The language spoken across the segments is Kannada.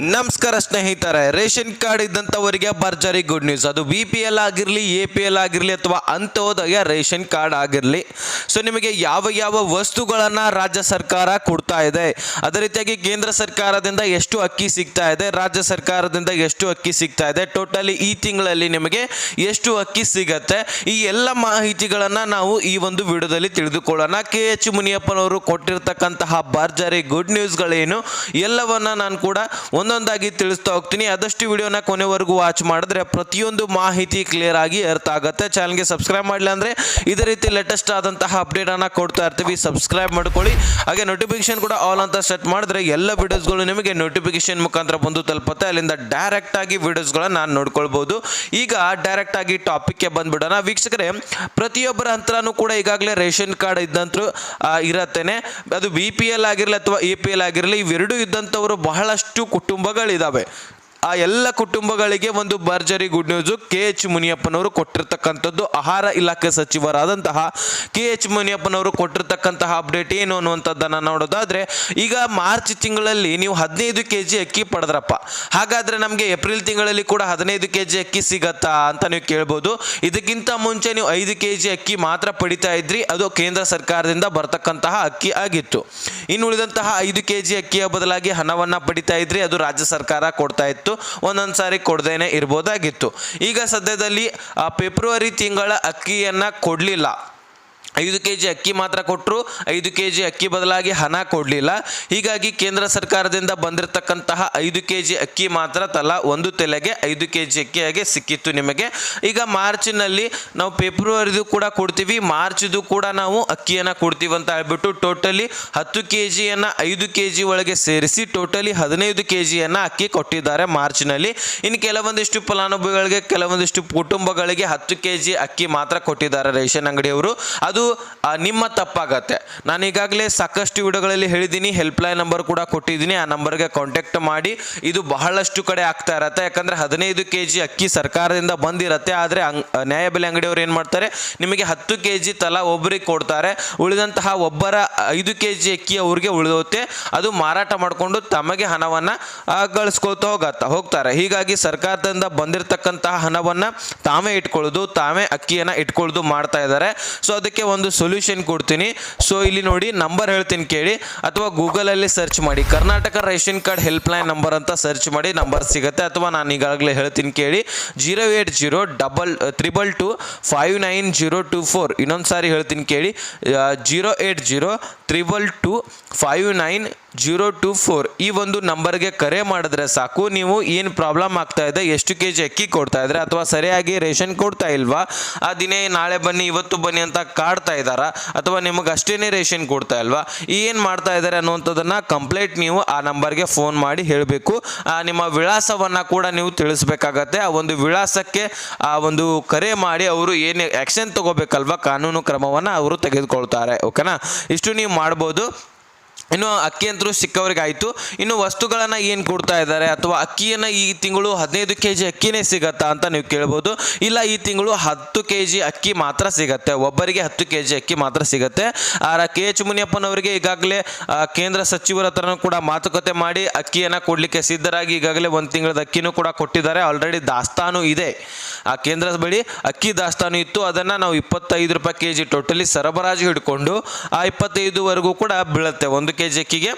ನಮಸ್ಕಾರ ಸ್ನೇಹಿತರೆ, ರೇಷನ್ ಕಾರ್ಡ್ ಇದ್ದಂಥವರಿಗೆ ಭರ್ಜರಿ ಗುಡ್ ನ್ಯೂಸ್ ಅದು ಬಿ ಪಿ ಎಲ್ ಆಗಿರಲಿ ಎ ಪಿ ಎಲ್ ಆಗಿರಲಿ ಅಥವಾ ಅಂತ್ಯೋದಯ ರೇಷನ್ ಕಾರ್ಡ್ ಆಗಿರಲಿ. ಸೊ ನಿಮಗೆ ಯಾವ ಯಾವ ವಸ್ತುಗಳನ್ನು ರಾಜ್ಯ ಸರ್ಕಾರ ಕೊಡ್ತಾ ಇದೆ, ಅದೇ ರೀತಿಯಾಗಿ ಕೇಂದ್ರ ಸರ್ಕಾರದಿಂದ ಎಷ್ಟು ಅಕ್ಕಿ ಸಿಗ್ತಾ ಇದೆ, ರಾಜ್ಯ ಸರ್ಕಾರದಿಂದ ಎಷ್ಟು ಅಕ್ಕಿ ಸಿಗ್ತಾ ಇದೆ ಟೋಟಲಿ ಈ ತಿಂಗಳಲ್ಲಿ ನಿಮಗೆ ಎಷ್ಟು ಅಕ್ಕಿ ಸಿಗತ್ತೆ, ಈ ಎಲ್ಲ ಮಾಹಿತಿಗಳನ್ನು ನಾವು ಈ ಒಂದು ವಿಡಿಯೋದಲ್ಲಿ ತಿಳಿದುಕೊಳ್ಳೋಣ. ಕೆ ಎಚ್ ಮುನಿಯಪ್ಪನವರು ಕೊಟ್ಟಿರ್ತಕ್ಕಂತಹ ಭರ್ಜರಿ ಗುಡ್ ನ್ಯೂಸ್ಗಳೇನು ಎಲ್ಲವನ್ನ ನಾನು ಕೂಡ ಒಂದೊಂದಾಗಿ ತಿಳಿಸ್ತಾ ಹೋಗ್ತೀನಿ. ಆದಷ್ಟು ವಿಡಿಯೋನ ಕೊನೆವರೆಗೂ ವಾಚ್ ಮಾಡಿದ್ರೆ ಪ್ರತಿಯೊಂದು ಮಾಹಿತಿ ಕ್ಲಿಯರ್ ಆಗಿ ಅರ್ಥ ಆಗುತ್ತೆ. ಚಾನಲ್ಗೆ ಸಬ್ಸ್ಕ್ರೈಬ್ ಮಾಡಲಿಲ್ಲ ಅಂದರೆ ಇದೇ ರೀತಿ ಲೇಟೆಸ್ಟ್ ಆದಂತಹ ಅಪ್ಡೇಟನ್ನು ಕೊಡ್ತಾ ಇರ್ತೀವಿ. ಸಬ್ಸ್ಕ್ರೈಬ್ ಮಾಡ್ಕೊಳ್ಳಿ. ಹಾಗೆ ನೋಟಿಫಿಕೇಶನ್ ಕೂಡ ಆಲ್ ಅಂತ ಸೆಟ್ ಮಾಡಿದ್ರೆ ಎಲ್ಲ ವಿಡಿಯೋಸ್ಗಳು ನಿಮಗೆ ನೋಟಿಫಿಕೇಶನ್ ಮುಖಾಂತರ ಬಂದು ತಲುಪುತ್ತೆ. ಅಲ್ಲಿಂದ ಡೈರೆಕ್ಟ್ ಆಗಿ ವಿಡಿಯೋಸ್ಗಳನ್ನ ನಾನು ನೋಡ್ಕೊಳ್ಬಹುದು ಈಗ ಡೈರೆಕ್ಟ್ ಆಗಿ ಟಾಪಿಕ್ಗೆ ಬಂದ್ಬಿಡೋಣ. ವೀಕ್ಷಕರೇ, ಪ್ರತಿಯೊಬ್ಬರ ಹತ್ರನೂ ಕೂಡ ಈಗಾಗಲೇ ರೇಷನ್ ಕಾರ್ಡ್ ಇದ್ದಂತರೂ ಇರತ್ತೇನೆ. ಅದು ಬಿ ಪಿ ಎಲ್ ಆಗಿರಲಿ ಅಥವಾ ಎ ಪಿ ಎಲ್ ಆಗಿರಲಿ, ಇವೆರಡೂ ಇದ್ದಂಥವರು ಬಹಳಷ್ಟು ಕುಟುಂಬಗಳಿದ್ದಾವೆ ಆ ಎಲ್ಲ ಕುಟುಂಬಗಳಿಗೆ ಒಂದು ಭರ್ಜರಿ ಗುಡ್ ನ್ಯೂಸು ಕೆ ಎಚ್ ಮುನಿಯಪ್ಪನವರು ಕೊಟ್ಟಿರ್ತಕ್ಕಂಥದ್ದು ಆಹಾರ ಇಲಾಖೆ ಸಚಿವರಾದಂತಹ ಕೆ ಎಚ್ ಮುನಿಯಪ್ಪನವರು ಕೊಟ್ಟಿರ್ತಕ್ಕಂತಹ ಅಪ್ಡೇಟ್ ಏನು ಅನ್ನುವಂಥದ್ದನ್ನು ನೋಡೋದಾದ್ರೆ, ಈಗ ಮಾರ್ಚ್ ತಿಂಗಳಲ್ಲಿ ನೀವು ಹದಿನೈದು ಕೆ ಜಿ ಅಕ್ಕಿ ಪಡೆದ್ರಪ್ಪ. ಹಾಗಾದ್ರೆ ನಮಗೆ ಏಪ್ರಿಲ್ ತಿಂಗಳಲ್ಲಿ ಕೂಡ ಹದಿನೈದು ಕೆ ಜಿ ಅಕ್ಕಿ ಸಿಗತ್ತಾ ಅಂತ ನೀವು ಕೇಳ್ಬೋದು. ಇದಕ್ಕಿಂತ ಮುಂಚೆ ನೀವು ಐದು ಕೆ ಜಿ ಅಕ್ಕಿ ಮಾತ್ರ ಪಡಿತಾ ಇದ್ರಿ, ಅದು ಕೇಂದ್ರ ಸರ್ಕಾರದಿಂದ ಬರ್ತಕ್ಕಂತಹ ಅಕ್ಕಿ ಆಗಿತ್ತು. ಇನ್ನು ಉಳಿದಂತಹ ಐದು ಕೆ ಜಿ ಅಕ್ಕಿಯ ಬದಲಾಗಿ ಹಣವನ್ನು ಪಡಿತಾ ಇದ್ರಿ, ಅದು ರಾಜ್ಯ ಸರ್ಕಾರ ಕೊಡ್ತಾ ಇತ್ತು. ಒಂದೊಂದು ಸಾರಿ ಕೊಡದೇನೆ ಇರ್ಬೋದಾಗಿತ್ತು. ಈಗ ಸದ್ಯದಲ್ಲಿ ಫೆಬ್ರವರಿ ತಿಂಗಳ ಅಕ್ಕಿಯನ್ನು ಕೊಡಲಿಲ್ಲ. ಐದು ಕೆ ಜಿ ಅಕ್ಕಿ ಮಾತ್ರ ಕೊಟ್ಟರು ಐದು ಕೆ ಜಿ ಅಕ್ಕಿ ಬದಲಾಗಿ ಹಣ ಕೊಡಲಿಲ್ಲ. ಹೀಗಾಗಿ ಕೇಂದ್ರ ಸರ್ಕಾರದಿಂದ ಬಂದಿರತಕ್ಕಂತಹ ಐದು ಕೆ ಜಿ ಅಕ್ಕಿ ಮಾತ್ರ ತಲಾ ಒಂದು ತೆಲೆಗೆ ಐದು ಕೆ ಜಿ ಅಕ್ಕಿಯಾಗೆ ಸಿಕ್ಕಿತ್ತು ನಿಮಗೆ. ಈಗ ಮಾರ್ಚಿನಲ್ಲಿ ನಾವು ಫೆಬ್ರವರಿದು ಕೂಡ ಕೊಡ್ತೀವಿ, ಮಾರ್ಚ್ದು ಕೂಡ ನಾವು ಅಕ್ಕಿಯನ್ನು ಕೊಡ್ತೀವಿ ಅಂತ ಹೇಳ್ಬಿಟ್ಟು ಟೋಟಲಿ ಹತ್ತು ಕೆ ಜಿಯನ್ನು ಐದು ಕೆ ಜಿ ಒಳಗೆ ಸೇರಿಸಿ ಟೋಟಲಿ ಹದಿನೈದು ಕೆ ಜಿಯನ್ನು ಅಕ್ಕಿ ಕೊಟ್ಟಿದ್ದಾರೆ ಮಾರ್ಚ್ನಲ್ಲಿ. ಇನ್ನು ಕೆಲವೊಂದಿಷ್ಟು ಫಲಾನುಭವಿಗಳಿಗೆ, ಕೆಲವೊಂದಿಷ್ಟು ಕುಟುಂಬಗಳಿಗೆ ಹತ್ತು ಕೆ ಜಿ ಅಕ್ಕಿ ಮಾತ್ರ ಕೊಟ್ಟಿದ್ದಾರೆ ರೇಷನ್ ಅಂಗಡಿಯವರು. ಅದು ಆ, ನಿಮ್ಮ ತಪ್ಪಾಗತ್ತೆ. ನಾನು ಈಗಾಗಲೇ ಸಾಕಷ್ಟು ವಿಡಿಯೋಗಳಲ್ಲಿ ಹೇಳಿದ್ದೀನಿ ಹೆಲ್ಪ್ಲೈನ್ ನಂಬರ್ ಕೂಡ ಕೊಟ್ಟಿದ್ದೀನಿ ಆ ನಂಬರ್ಗೆ ಕಾಂಟ್ಯಾಕ್ಟ್ ಮಾಡಿ. ಇದು ಬಹಳಷ್ಟು ಕಡೆ ಆಗ್ತಾ ಇರತ್ತೆ ಯಾಕಂದರೆ ಹದಿನೈದು ಕೆ ಜಿ ಅಕ್ಕಿ ಸರ್ಕಾರದಿಂದ ಬಂದಿರತ್ತೆ ಆದರೆ ಅಂಗ್ ನ್ಯಾಯಬೆಲೆ ಅಂಗಡಿಯವರು ಏನು ಮಾಡ್ತಾರೆ ನಿಮಗೆ ಹತ್ತು ಕೆ ಜಿ ತಲಾ ಒಬ್ಬರಿಗೆ ಕೊಡ್ತಾರೆ ಉಳಿದಂತಹ ಒಬ್ಬರ ಐದು ಕೆ ಜಿ ಅಕ್ಕಿ ಅವ್ರಿಗೆ ಉಳಿದೋತೆ ಅದು ಮಾರಾಟ ಮಾಡಿಕೊಂಡು ತಮಗೆ ಹಣವನ್ನು ಗಳಿಸ್ಕೊಳ್ತಾ ಹೋಗತ್ತ ಹೋಗ್ತಾರೆ. ಹೀಗಾಗಿ ಸರ್ಕಾರದಿಂದ ಬಂದಿರತಕ್ಕಂತಹ ಹಣವನ್ನು ತಾವೇ ಇಟ್ಕೊಳ್ಳೋದು ತಾವೇ ಅಕ್ಕಿಯನ್ನು ಇಟ್ಕೊಳ್ಳೋದು ಮಾಡ್ತಾ ಇದ್ದಾರೆ. ಸೊ ಅದಕ್ಕೆ ಒಂದು ಸೊಲ್ಯೂಷನ್ ಕೊಡ್ತೀನಿ. ಸೊ ಇಲ್ಲಿ ನೋಡಿ ನಂಬರ್ ಹೇಳ್ತೀನಿ ಕೇಳಿ. ಅಥವಾ ಗೂಗಲಲ್ಲಿ ಸರ್ಚ್ ಮಾಡಿ. Karnataka ration card helpline number ಅಂತ ಸರ್ಚ್ ಮಾಡಿ ನಂಬರ್ ಸಿಗುತ್ತೆ. ಅಥವಾ ನಾನು ಈಗಾಗಲೇ ಹೇಳ್ತೀನಿ ಕೇಳಿ. Zero eight zero double triple two five nine zero two four ಇನ್ನೊಂದು ಸಾರಿ ಹೇಳ್ತೀನಿ ಕೇಳಿ. Zero eight zero triple two five nine zero two four ಈ ಒಂದು ನಂಬರ್ಗೆ ಕರೆ ಮಾಡಿದ್ರೆ ಸಾಕು. ನೀವು ಏನು ಪ್ರಾಬ್ಲಮ್ ಆಗ್ತಾ ಇದೆ, ಎಷ್ಟು ಕೆ ಜಿ ಅಕ್ಕಿ ಕೊಡ್ತಾ ಇದ್ರೆ ಅಥವಾ ಸರಿಯಾಗಿ ರೇಷನ್ ಕೊಡ್ತಾ ಇಲ್ವಾ? ಆ ದಿನೇ ನಾಳೆ ಬನ್ನಿ, ಇವತ್ತು ಬನ್ನಿ ಅಂತ ಕಾಡ್ತಾ ಇದ್ದಾರಾ? ಅಥವಾ ನಿಮಗೆ ಅಷ್ಟೇ ರೇಷನ್ ಕೊಡ್ತಾ ಇಲ್ವಾ? ಏನು ಮಾಡ್ತಾ ಇದ್ದಾರೆ ಅನ್ನುವಂಥದ್ದನ್ನು ಕಂಪ್ಲೇಂಟ್ ನೀವು ಆ ನಂಬರ್ಗೆ ಫೋನ್ ಮಾಡಿ ಹೇಳಬೇಕು. ನಿಮ್ಮ ವಿಳಾಸವನ್ನು ಕೂಡ ನೀವು ತಿಳಿಸ್ಬೇಕಾಗತ್ತೆ. ಆ ಒಂದು ವಿಳಾಸಕ್ಕೆ ಆ ಒಂದು ಕರೆ ಮಾಡಿ ಅವರು ಏನು ಆ್ಯಕ್ಷನ್ ತಗೋಬೇಕಲ್ವಾ, ಕಾನೂನು ಕ್ರಮವನ್ನು ಅವರು ತೆಗೆದುಕೊಳ್ತಾರೆ. ಓಕೆನಾ? ಇಷ್ಟು ನೀವು ಮಾಡ್ಬೋದು. ಇನ್ನು ಅಕ್ಕಿ ಅಂತರೂ ಸಿಕ್ಕವ್ರಿಗಾಯಿತು. ಇನ್ನು ವಸ್ತುಗಳನ್ನು ಏನು ಕೊಡ್ತಾ ಇದ್ದಾರೆ ಅಥವಾ ಅಕ್ಕಿಯನ್ನು ಈ ತಿಂಗಳು ಹದಿನೈದು ಕೆ ಜಿ ಅಕ್ಕಿನೇ ಸಿಗತ್ತಾ ಅಂತ ನೀವು ಕೇಳ್ಬೋದು. ಇಲ್ಲ, ಈ ತಿಂಗಳು ಹತ್ತು ಕೆ ಜಿ ಅಕ್ಕಿ ಮಾತ್ರ ಸಿಗತ್ತೆ. ಒಬ್ಬರಿಗೆ ಹತ್ತು ಕೆ ಜಿ ಅಕ್ಕಿ ಮಾತ್ರ ಸಿಗತ್ತೆ. ಆರ, ಕೆ ಎಚ್ ಮುನಿಯಪ್ಪನವರಿಗೆ ಈಗಾಗಲೇ ಕೇಂದ್ರ ಸಚಿವರ ಹತ್ರನೂ ಕೂಡ ಮಾತುಕತೆ ಮಾಡಿ ಅಕ್ಕಿಯನ್ನು ಕೊಡಲಿಕ್ಕೆ ಸಿದ್ಧರಾಗಿ ಈಗಾಗಲೇ ಒಂದು ತಿಂಗಳದ ಅಕ್ಕಿನೂ ಕೂಡ ಕೊಟ್ಟಿದ್ದಾರೆ. ಆಲ್ರೆಡಿ ದಾಸ್ತಾನು ಇದೆ. ಆ ಕೇಂದ್ರದ ಬಳಿ ಅಕ್ಕಿ ದಾಸ್ತಾನು ಇತ್ತು. ಅದನ್ನು ನಾವು ಇಪ್ಪತ್ತೈದು ರೂಪಾಯಿ ಕೆ ಜಿ ಟೋಟಲಿ ಸರಬರಾಜು ಹಿಡ್ಕೊಂಡು, ಆ, ಇಪ್ಪತ್ತೈದುವರೆಗೂ ಕೂಡ ಬೀಳುತ್ತೆ. ಒಂದು ಕೆ ಜಿ ಅಕ್ಕಿಗೆ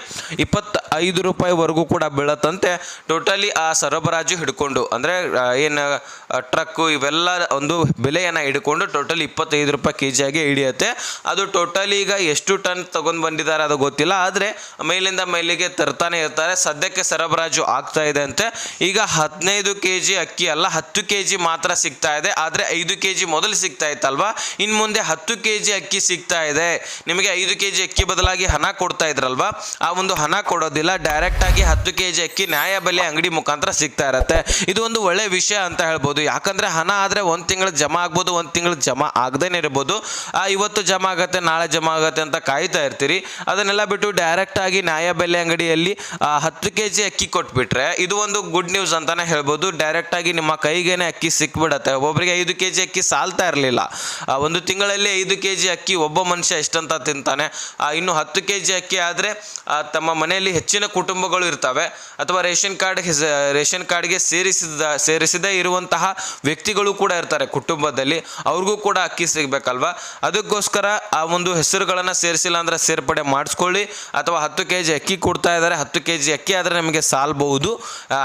ಇಪ್ಪತ್ತೈದು ರೂಪಾಯಿವರೆಗೂ ಕೂಡ ಬೀಳತ್ತಂತೆ. ಟೋಟಲಿ ಆ ಸರಬರಾಜು ಹಿಡ್ಕೊಂಡು, ಅಂದರೆ ಏನು ಟ್ರಕ್ಕು ಇವೆಲ್ಲ ಒಂದು ಬೆಲೆಯನ್ನು ಹಿಡ್ಕೊಂಡು ಟೋಟಲಿ ಇಪ್ಪತ್ತೈದು ರೂಪಾಯಿ ಕೆ ಜಿಯಾಗಿ ಹಿಡಿಯುತ್ತೆ. ಅದು ಟೋಟಲಿ ಈಗ ಎಷ್ಟು ಟನ್ ತಗೊಂಡು ಬಂದಿದ್ದಾರೆ ಅದು ಗೊತ್ತಿಲ್ಲ, ಆದರೆ ಮೇಲಿಂದ ಮೇಲಿಗೆ ತರ್ತಾನೆ ಇರ್ತಾರೆ. ಸದ್ಯಕ್ಕೆ ಸರಬರಾಜು ಆಗ್ತಾ ಇದೆ ಅಂತೆ. ಈಗ ಹದಿನೈದು ಕೆ ಜಿ ಅಕ್ಕಿ ಅಲ್ಲ, ಹತ್ತು ಕೆ ಜಿ ಮಾತ್ರ ಸಿಗ್ತಾ ಇದೆ, ಆದರೆ ಐದು ಕೆ ಜಿ ಮೊದಲು ಸಿಗ್ತಾ ಇತ್ತಲ್ವಾ? ಇನ್ನು ಮುಂದೆ ಹತ್ತು ಕೆ ಜಿ ಅಕ್ಕಿ ಸಿಗ್ತಾ ಇದೆ. ನಿಮಗೆ ಐದು ಕೆ ಜಿ ಅಕ್ಕಿ ಬದಲಾಗಿ ಹಣ ಕೊಡ್ತಾ ಇದ್ರಲ್ವಾ ಆ ಒಂದು ಹಣ ಕೊಡೋದಿಲ್ಲ. ಡೈರೆಕ್ಟ್ ಆಗಿ ಹತ್ತು ಕೆ ಜಿ ಅಕ್ಕಿ ನ್ಯಾಯಬೆಲೆ ಅಂಗಡಿ ಮುಖಾಂತರ ಸಿಗ್ತಾ ಇರತ್ತೆ. ಇದು ಒಂದು ಒಳ್ಳೆ ವಿಷಯ ಅಂತ ಹೇಳ್ಬೋದು. ಯಾಕಂದ್ರೆ ಹಣ ಆದರೆ ಒಂದ್ ತಿಂಗಳು ಜಮಾ ಆಗ್ಬೋದು, ಒಂದು ತಿಂಗಳು ಜಮಾ ಆಗದೇನೆ ಇರ್ಬೋದು. ಆ, ಇವತ್ತು ಜಮಾ ಆಗತ್ತೆ, ನಾಳೆ ಜಮಾ ಆಗತ್ತೆ ಅಂತ ಕಾಯ್ತಾ ಇರ್ತೀರಿ. ಅದನ್ನೆಲ್ಲ ಬಿಟ್ಟು ಡೈರೆಕ್ಟ್ ಆಗಿ ನ್ಯಾಯಬೆಲೆ ಅಂಗಡಿಯಲ್ಲಿ ಹತ್ತು ಕೆ ಜಿ ಅಕ್ಕಿ ಕೊಟ್ಬಿಟ್ರೆ ಇದು ಒಂದು ಗುಡ್ ನ್ಯೂಸ್ ಅಂತಾನೆ ಹೇಳ್ಬೋದು. ಡೈರೆಕ್ಟ್ ಆಗಿ ನಿಮ್ಮ ಕೈಗೇನೆ ಅಕ್ಕಿ ಸಿಕ್ಬಿಡತ್ತೆ. ಒಬ್ಬೊಬ್ಬರಿಗೆ ಐದು ಕೆ ಜಿ ಅಕ್ಕಿ ಸಾಲ್ತಾ ಇರಲಿಲ್ಲ. ಒಂದು ತಿಂಗಳಲ್ಲಿ ಐದು ಕೆ ಜಿ ಅಕ್ಕಿ ಒಬ್ಬ ಮನುಷ್ಯ ಎಷ್ಟಂತ ತಿಂತಾನೆ? ಇನ್ನು ಹತ್ತು ಕೆ ಜಿ ಅಕ್ಕಿ ಆದರೆ ತಮ್ಮ ಮನೆಯಲ್ಲಿ ಹೆಚ್ಚಿನ ಕುಟುಂಬಗಳು ಇರ್ತವೆ. ಅಥವಾ ರೇಷನ್ ಕಾರ್ಡ್ ರೇಷನ್ ಕಾರ್ಡ್ಗೆ ಸೇರಿಸಿದ, ಸೇರಿಸದೇ ಇರುವಂತಹ ವ್ಯಕ್ತಿಗಳು ಕೂಡ ಇರ್ತಾರೆ ಕುಟುಂಬದಲ್ಲಿ. ಅವ್ರಿಗೂ ಕೂಡ ಅಕ್ಕಿ ಸಿಗಬೇಕಲ್ವಾ? ಅದಕ್ಕೋಸ್ಕರ ಆ ಒಂದು ಹೆಸರುಗಳನ್ನು ಸೇರಿಸಿಲ್ಲ ಅಂದರೆ ಸೇರ್ಪಡೆ ಮಾಡಿಸ್ಕೊಳ್ಳಿ. ಅಥವಾ ಹತ್ತು ಕೆ ಜಿ ಅಕ್ಕಿ ಕೊಡ್ತಾ ಇದ್ದಾರೆ, ಹತ್ತು ಕೆ ಜಿ ಅಕ್ಕಿ ಆದರೆ ನಮಗೆ ಸಾಲ್ಬಹುದು.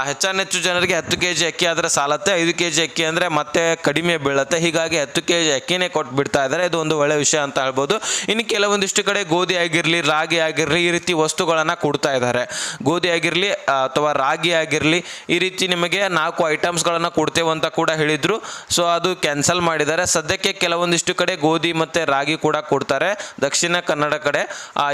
ಹೆಚ್ಚಾನೆಚ್ಚು ಜನರಿಗೆ ಹತ್ತು ಕೆ ಜಿ ಅಕ್ಕಿ ಆದರೆ ಸಾಲತ್ತೆ, ಐದು ಕೆ ಜಿ ಅಕ್ಕಿ ಅಂದರೆ ಮತ್ತೆ ಕಡಿಮೆ ಬೀಳತ್ತೆ. ಹೀಗಾಗಿ ಹತ್ತು ಕೆ ಜಿ ಅಕ್ಕಿನೇ ಕೊಟ್ಟು ಬಿಡ್ತಾ ಇದ್ದಾರೆ. ಇದು ಒಂದು ಒಳ್ಳೆಯ ವಿಷಯ ಅಂತ ಹೇಳ್ಬೋದು. ಇನ್ನು ಕೆಲವೊಂದಿಷ್ಟು ಕಡೆ ಗೋಧಿ ಆಗಿರಲಿ, ರಾಗಿ ಆಗಿರಲಿ ಈ ರೀತಿ ವಸ್ತುಗಳನ್ನು ಕೊಡ್ತಾ ಇದ್ದಾರೆ. ಗೋಧಿ ಆಗಿರಲಿ ಅಥವಾ ರಾಗಿ ಆಗಿರಲಿ ಈ ರೀತಿ ನಿಮಗೆ ನಾಲ್ಕು ಐಟಮ್ಸ್ಗಳನ್ನು ಕೊಡ್ತೇವೆ ಅಂತ ಕೂಡ ಹೇಳಿದರು. ಸೊ ಅದು ಕ್ಯಾನ್ಸಲ್ ಮಾಡಿದ್ದಾರೆ. ಸದ್ಯಕ್ಕೆ ಕೆಲವೊಂದಿಷ್ಟು ಕಡೆ ಗೋಧಿ ಮತ್ತು ರಾಗಿ ಕೂಡ ಕೊಡ್ತಾರೆ, ದಕ್ಷಿಣ ಕನ್ನಡ ಕಡೆ.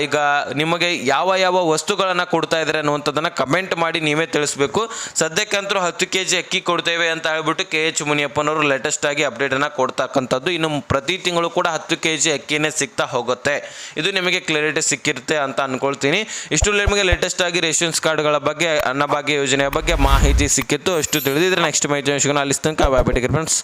ಈಗ ನಿಮಗೆ ಯಾವ ಯಾವ ವಸ್ತುಗಳನ್ನು ಕೊಡ್ತಾ ಇದ್ದಾರೆ ಅನ್ನುವಂಥದ್ದನ್ನು ಕಮೆಂಟ್ ಮಾಡಿ ನೀವೇ ತಿಳಿಸ್ಬೇಕು. ಸದ್ಯಕ್ಕಂತೂ ಹತ್ತು ಕೆ ಜಿ ಅಕ್ಕಿ ಕೊಡ್ತೇವೆ ಅಂತ ಹೇಳ್ಬಿಟ್ಟು ಕೆ ಎಚ್ ಮುನಿಯಪ್ಪನವರು ಲೇಟೆಸ್ಟ್ ಆಗಿ ಅಪ್ಡೇಟನ್ನು ಕೊಡ್ತಕ್ಕಂಥದ್ದು. ಇನ್ನು ಪ್ರತಿ ತಿಂಗಳು ಕೂಡ ಹತ್ತು ಕೆ ಜಿ ಅಕ್ಕಿನೇ ಸಿಗ್ತಾ ಹೋಗುತ್ತೆ. ಇದು ನಿಮಗೆ ಕ್ಲಾರಿಟಿ ಸಿಕ್ಕಿರುತ್ತೆ ಅಂತ ಅನ್ಕೊಳ್ತೀನಿ ಇಷ್ಟು ನಿಮಗೆ ಲೇಟೆಸ್ಟ್ ಆಗಿ ರೇಷನ್ಸ್ ಕಾರ್ಡ್ಗಳ ಬಗ್ಗೆ, ಅನ್ನಭಾಗ್ಯ ಯೋಜನೆಯ ಬಗ್ಗೆ ಮಾಹಿತಿ ಸಿಕ್ಕಿತ್ತು. ಅಷ್ಟು ತಿಳಿದಿದ್ರೆ ನೆಕ್ಸ್ಟ್ ಸಿಗೋಣ ಅಲ್ಲಿ ತನಕ ಬಾಯ್ ಫ್ರೆಂಡ್ಸ್